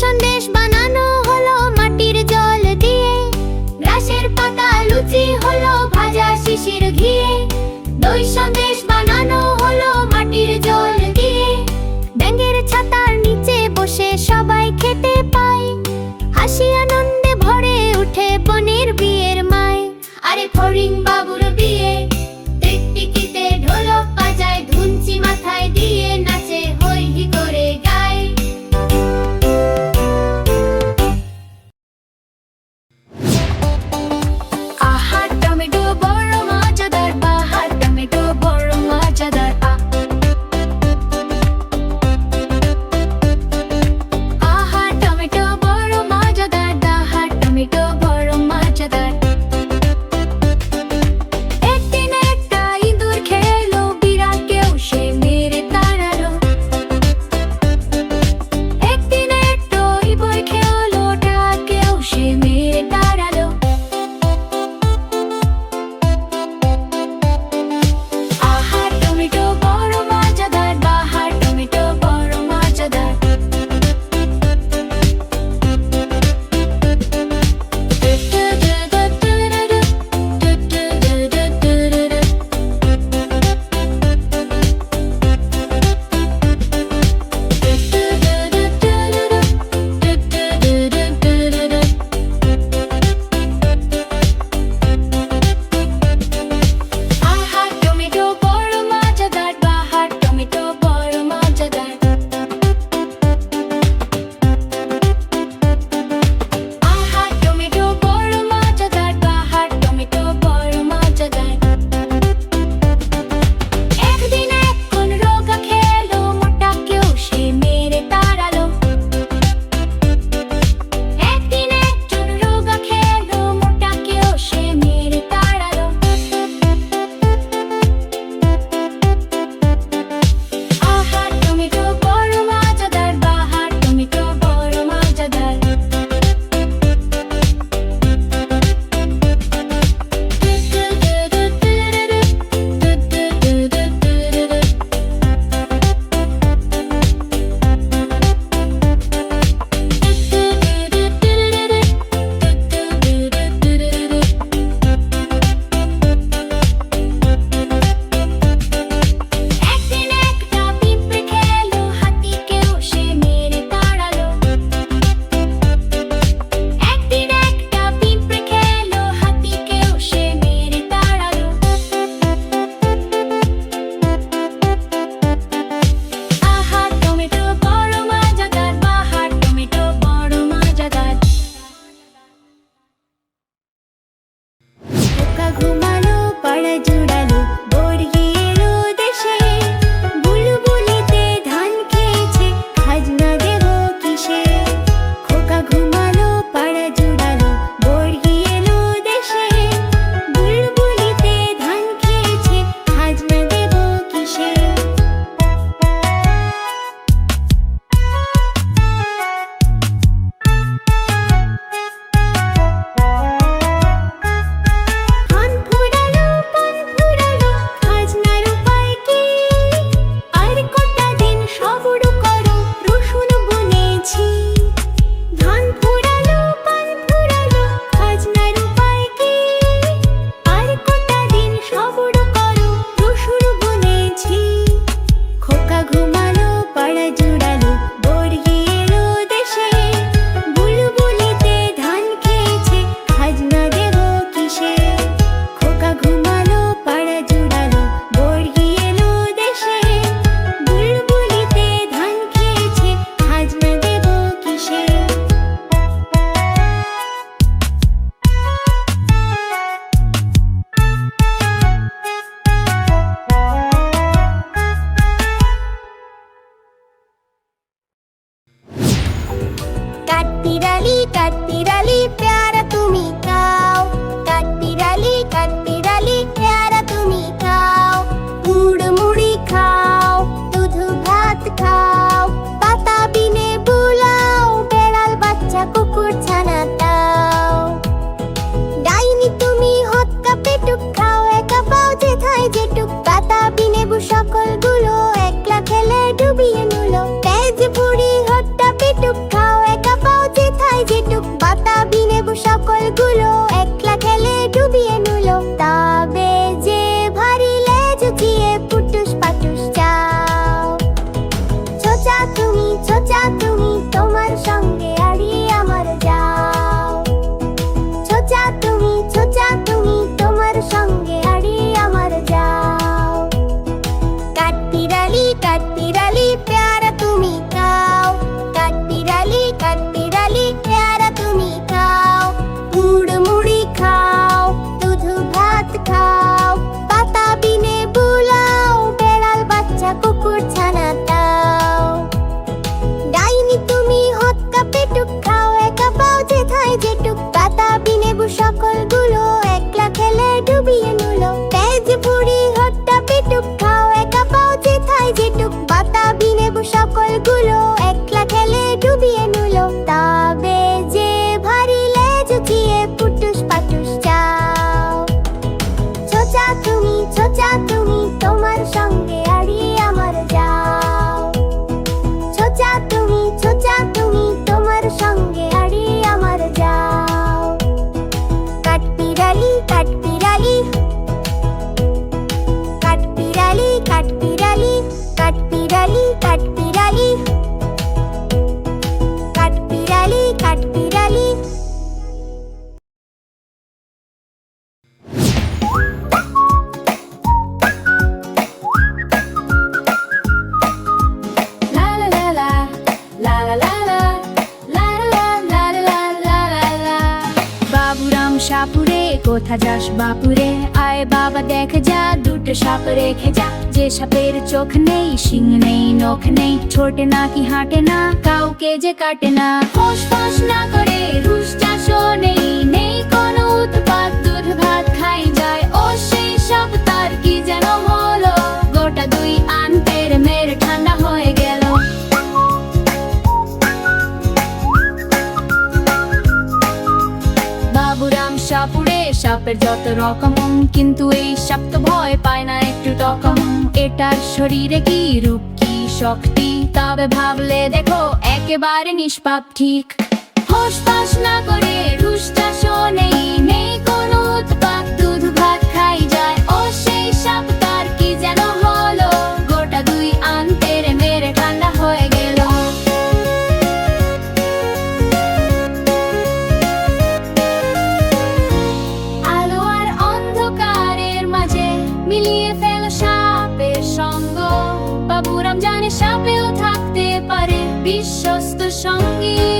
সন্দেশ বানানো হলো মাটির জল দিয়ে। গ্রাসের পাতা লুচি হলো ভাজা শিশির ঘিয়ে। দই সন্দেশ বানানো হলো মাটির জল দিয়ে। ছাতার নিচে বসে সবাই খেতে পায়। হাসি আনন্দে ভরে বিয়ের মায়। বা কোথা যাস বাপুরে? আয় বাবা, দেখ যা, দুটো সাপ রেখে যা। যে সাপের চোখ নেই, শিং নেই, নখ নেই, ছোট না কি হাঁটে না, কাউকে যে কাটে না। ফোস ফোস না করে, রুশ চাষও নেই সাপের যত রকম, কিন্তু এই সাপ তো ভয় পায় না একটু রকম এটার শরীরে কি রূপ, কি শক্তি? তবে ভাবলে দেখো, একেবারে নিষ্পাপ ঠিক। হোস না করে রুষ্টা নেই নেই You.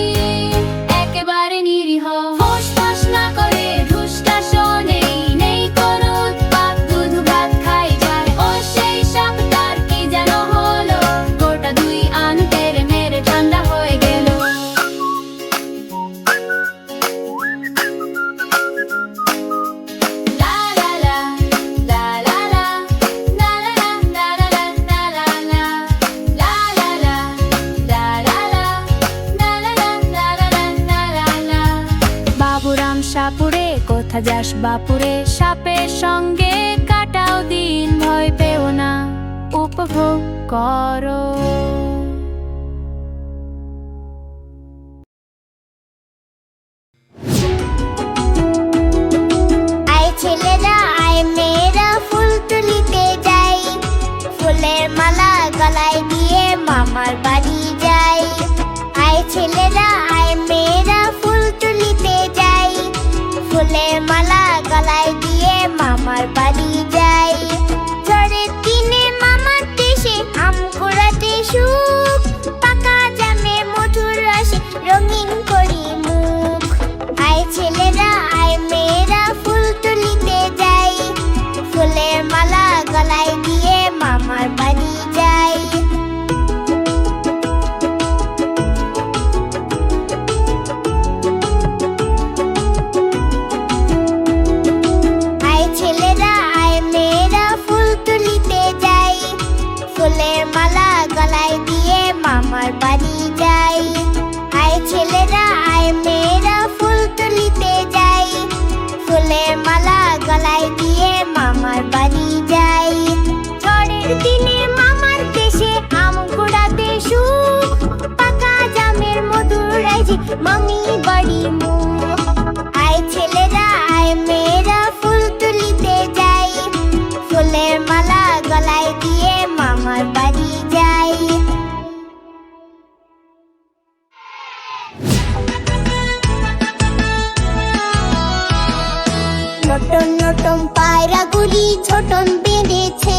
ছোটম পায়রা গুলি ছোটম বেঁধেছে।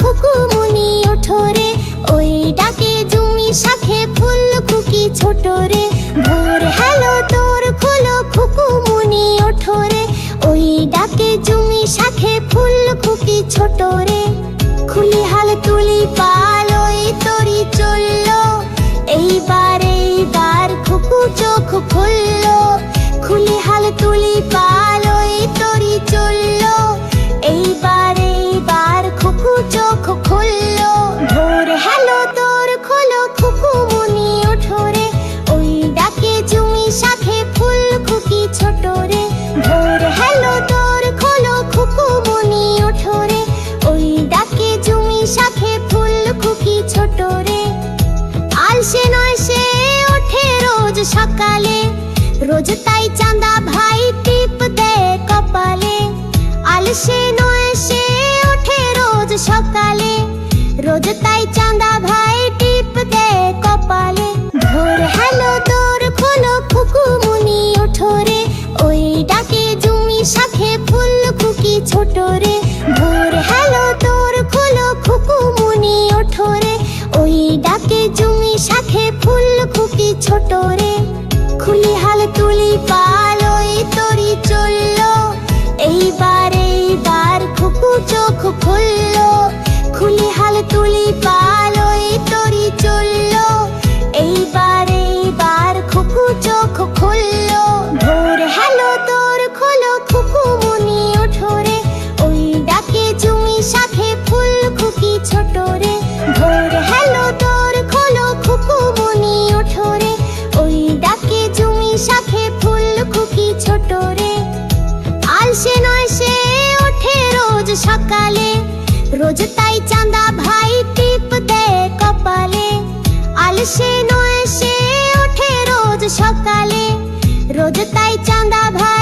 ফুকুমুনি ওঠো রে। ওই ডাকে শাখে রে। ফুকুমুনি ওই ডাকে শাখে খুলি হাল তুলি পা চলল। এইবার এইবার চোখ খুললো ভোর, হ্যালো তোর খোলো খুকু মনি ওঠোরে। ওই ডাকে চুমি সাথে ফুল খুকি ছোট রে ভোর, হ্যালো তোর খোলো খুকু ওঠোরে। ওই ডাকে চুমি সাথে ফুল খুকি ছোট আলসে নয় সে ওঠে রোজ সকালে। রোজ তাই চাঁদা ভাই টিপ দে কপালে। আলসে নয় সে ওঠে রোজ সকালে। রোজ তাই চাঁদা ভাই টিপ দেয় কপালে। ভোর হ্যালো তোর খোলো খুকুমুনি ওঠোরে। ওই ডাকে জমি শাখে ফুল খুকি ছোট রে ভোর হ্যালো তোর খোলো খুকুমুনি ওঠোরে। ওই ডাকে জমি শাখে ফুল খুকি ছোট রে খুলি হাল তুলি পাল তাই চাঁদা ভাই টিপ দে কপালে। আলসে নয় সে ওঠে রোজ সকালে। রোজ তাই চাঁদা ভাই